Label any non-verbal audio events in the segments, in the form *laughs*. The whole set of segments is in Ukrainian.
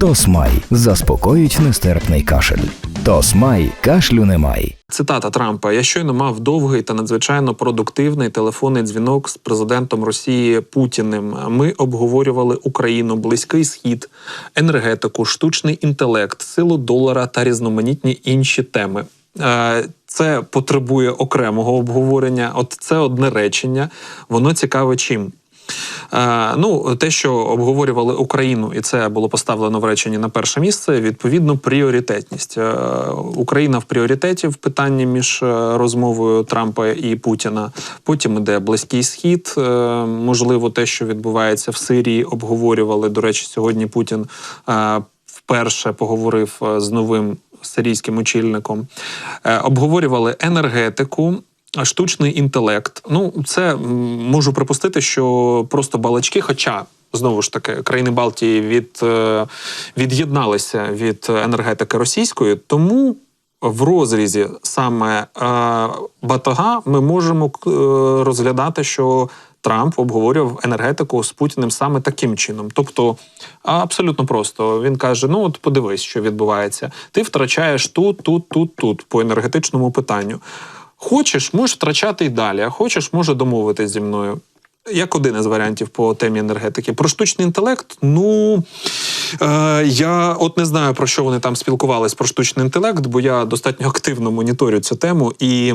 Тосмай заспокоїть нестерпний кашель. Тосмай кашлю немає. Цитата Трампа: Я щойно мав довгий та надзвичайно продуктивний телефонний дзвінок з президентом Росії Путіним. Ми обговорювали Україну, близький схід, енергетику, штучний інтелект, силу долара та різноманітні інші теми. Е, Це потребує окремого обговорення. От це одне речення. Воно цікаве чим. Е, Ну, те, що обговорювали Україну, і це було поставлено в реченні на перше місце. Відповідно, пріоритетність Е, Україна в пріоритеті в питанні між е, розмовою Трампа і Путіна. Потім іде близький схід. Можливо, те, що відбувається в Сирії, обговорювали. До речі, сьогодні Путін вперше поговорив з новим сирійським очільником. Обговорювали енергетику. Штучний інтелект. Ну, це можу припустити, що просто балачки, хоча. Знову ж таки, країни Балтії від, е, від'єдналися від енергетики російської, тому в розрізі саме е, батога ми можемо е, розглядати, що Трамп обговорював енергетику з Путіним саме таким чином. Тобто, абсолютно просто він каже: ну от подивись, що відбувається. Ти втрачаєш тут, тут, тут, тут по енергетичному питанню. Хочеш, можеш втрачати і далі, а хочеш, може домовитись зі мною. Як один із варіантів по темі енергетики. Про штучний інтелект, ну е, я от не знаю про що вони там спілкувались про штучний інтелект, бо я достатньо активно моніторю цю тему, і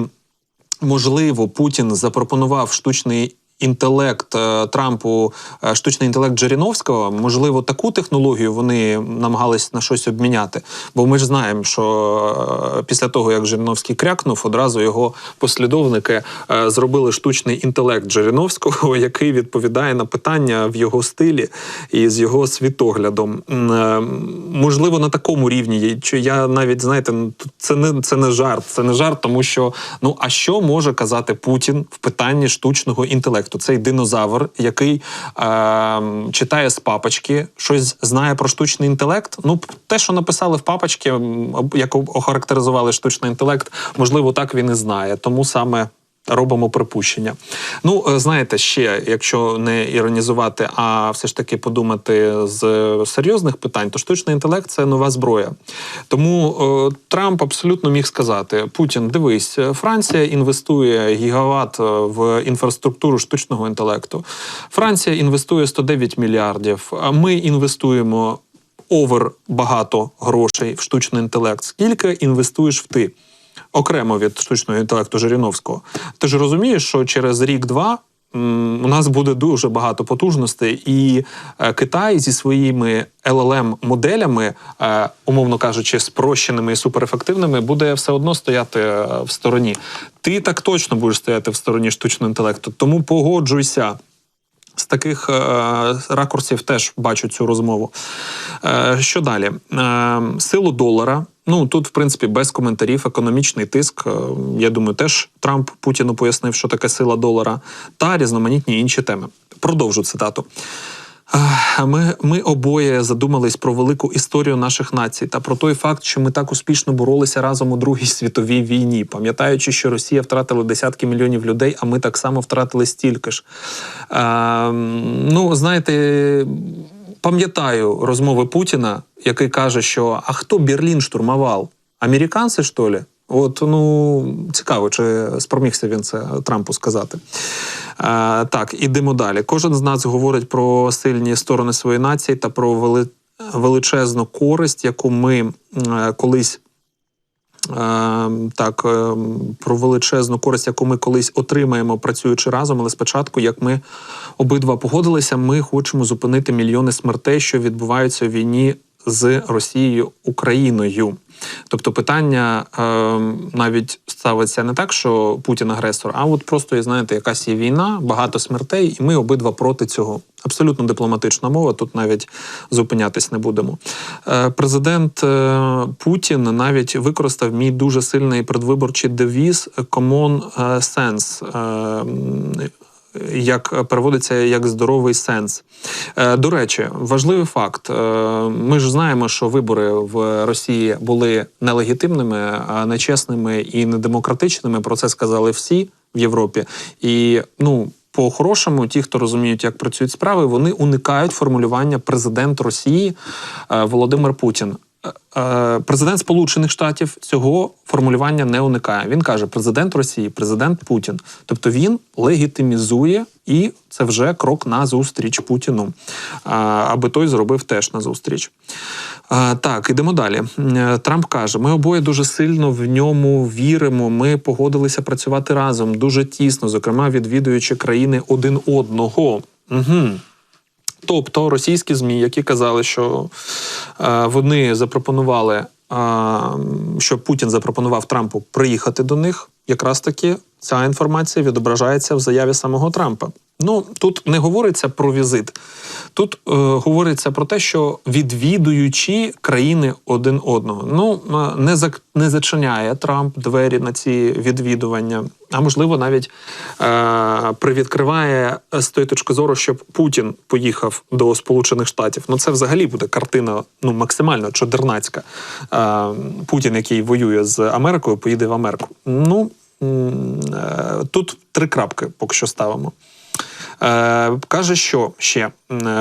можливо, Путін запропонував штучний. Інтелект е, Трампу, е, штучний інтелект Джеріновського, можливо, таку технологію вони намагались на щось обміняти. Бо ми ж знаємо, що е, після того, як Жириновський крякнув, одразу його послідовники зробили штучний інтелект Жириновського, *laughs* який відповідає на питання в його стилі і з його світоглядом. Можливо, на такому рівні. Чи я навіть знаєте, ну, це не це не жарт, це не жарт, тому що ну а що може казати Путін в питанні штучного інтелекту? Цей динозавр, який е, читає з папочки, щось знає про штучний інтелект. Ну, те, що написали в папочці, як охарактеризували штучний інтелект, можливо, так він і знає. Тому саме. Робимо припущення. Ну, е, знаєте, ще, якщо не іронізувати, а все ж таки подумати з серйозних питань, то штучний інтелект це нова зброя. Тому е, Трамп абсолютно міг сказати: Путін, дивись, Франція інвестує гігават е, в інфраструктуру штучного інтелекту. Франція інвестує 109 мільярдів. А ми інвестуємо овер багато грошей в штучний інтелект. Скільки інвестуєш в ти? Окремо від штучного інтелекту Жириновського. Ти ж розумієш, що через рік-два. У нас буде дуже багато потужностей, і е, Китай зі своїми llm моделями, е, умовно кажучи, спрощеними і суперефективними, буде все одно стояти е, в стороні. Ти так точно будеш стояти в стороні штучного інтелекту. Тому погоджуйся. З таких ракурсів теж бачу цю розмову. Що далі? Силу долара. Ну тут, в принципі, без коментарів, економічний тиск. Е, я думаю, теж Трамп Путіну пояснив, що таке сила долара, та різноманітні інші теми. Продовжу цитату. Е, Ми, ми обоє задумались про велику історію наших націй та про той факт, що ми так успішно боролися разом у Другій світовій війні, пам'ятаючи, що Росія втратила десятки мільйонів людей, а ми так само втратили стільки ж. Е, ну, знаєте, пам'ятаю розмови Путіна, який каже, що а хто Берлін штурмував? Американці, що ли? От ну цікаво, чи спромігся він це Трампу сказати. Е, так, ідемо далі. Кожен з нас говорить про сильні сторони своєї нації та про вели... величезну користь, яку ми е, колись. Е, так, е, про величезну користь, яку ми колись отримаємо, працюючи разом, але спочатку, як ми обидва погодилися, ми хочемо зупинити мільйони смертей, що відбуваються в війні з Росією Україною. Тобто питання е, навіть ставиться не так, що Путін агресор, а от просто знаєте, якась є війна, багато смертей, і ми обидва проти цього. Абсолютно дипломатична мова. Тут навіть зупинятись не будемо. Е, президент е, Путін навіть використав мій дуже сильний предвиборчий девіз «Common Sense». Е, як переводиться як здоровий сенс. Е, До речі, важливий факт. Е, Ми ж знаємо, що вибори в Росії були нелегітимними, нечесними і недемократичними. Про це сказали всі в Європі. І ну. по-хорошому, ті, хто розуміють, як працюють справи, вони уникають формулювання президент Росії е, Володимир Путін. Е, е, Президент Сполучених Штатів цього формулювання не уникає. Він каже: президент Росії, президент Путін. Тобто він легітимізує, і це вже крок на зустріч Путіну, аби той зробив теж на зустріч. Так, ідемо далі. Е, Трамп каже: ми обоє дуже сильно в ньому віримо. Ми погодилися працювати разом дуже тісно, зокрема відвідуючи країни один одного. Угу. Тобто російські ЗМІ, які казали, що е, вони запропонували, е, що Путін запропонував Трампу приїхати до них, якраз таки ця інформація відображається в заяві самого Трампа. Ну тут не говориться про візит, тут е, говориться про те, що відвідуючи країни один одного, ну е, не зак не зачиняє Трамп двері на ці відвідування, а можливо навіть е, привідкриває з тої точки зору, щоб Путін поїхав до Сполучених Штатів. Ну це взагалі буде картина ну максимально чодернацька. Е, Путін, який воює з Америкою, поїде в Америку. Ну е, тут три крапки поки що ставимо. Е, каже, що ще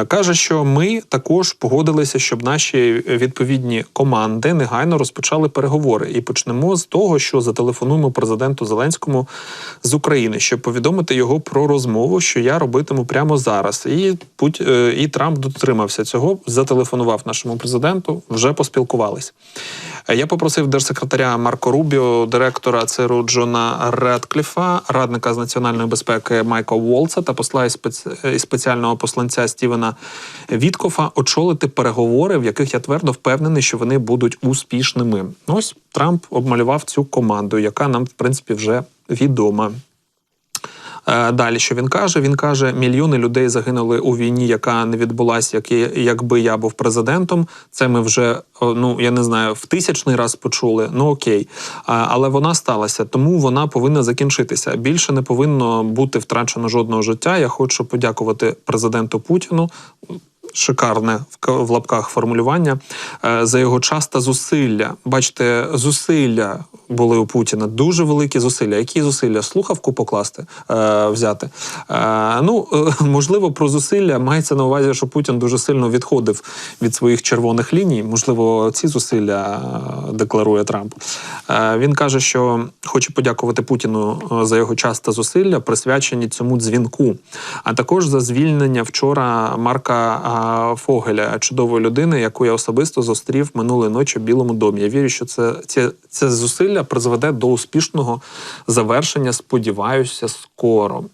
каже, що ми також погодилися, щоб наші відповідні команди негайно розпочали переговори. І почнемо з того, що зателефонуємо президенту Зеленському з України, щоб повідомити його про розмову, що я робитиму прямо зараз. І Путь е, і Трамп дотримався цього. Зателефонував нашому президенту, вже поспілкувались. Е, Я попросив держсекретаря Марко Рубіо, директора ЦРУ Джона Редкліфа, радника з національної безпеки Майка Волца та посла із спеціального посланця Стівена Віткофа очолити переговори, в яких я твердо впевнений, що вони будуть успішними. Ось Трамп обмалював цю команду, яка нам, в принципі, вже відома. Е, Далі, що він каже? Він каже: мільйони людей загинули у війні, яка не відбулася, як якби я був президентом. Це ми вже ну я не знаю, в тисячний раз почули. Ну окей, але вона сталася, тому вона повинна закінчитися. Більше не повинно бути втрачено жодного життя. Я хочу подякувати президенту Путіну. Шикарне в лапках формулювання е, за його час та зусилля. Бачите, зусилля були у Путіна дуже великі зусилля. Які зусилля? Слухавку покласти, е, взяти. Е, ну можливо, про зусилля мається на увазі, що Путін дуже сильно відходив від своїх червоних ліній. Можливо, ці зусилля декларує Трамп. Він каже, що хоче подякувати Путіну за його час та зусилля, присвячені цьому дзвінку, а також за звільнення вчора Марка Фогеля, чудової людини, яку я особисто зустрів минулої ночі в Білому домі. Я вірю, що це, це, це зусилля призведе до успішного завершення. Сподіваюся, скоро.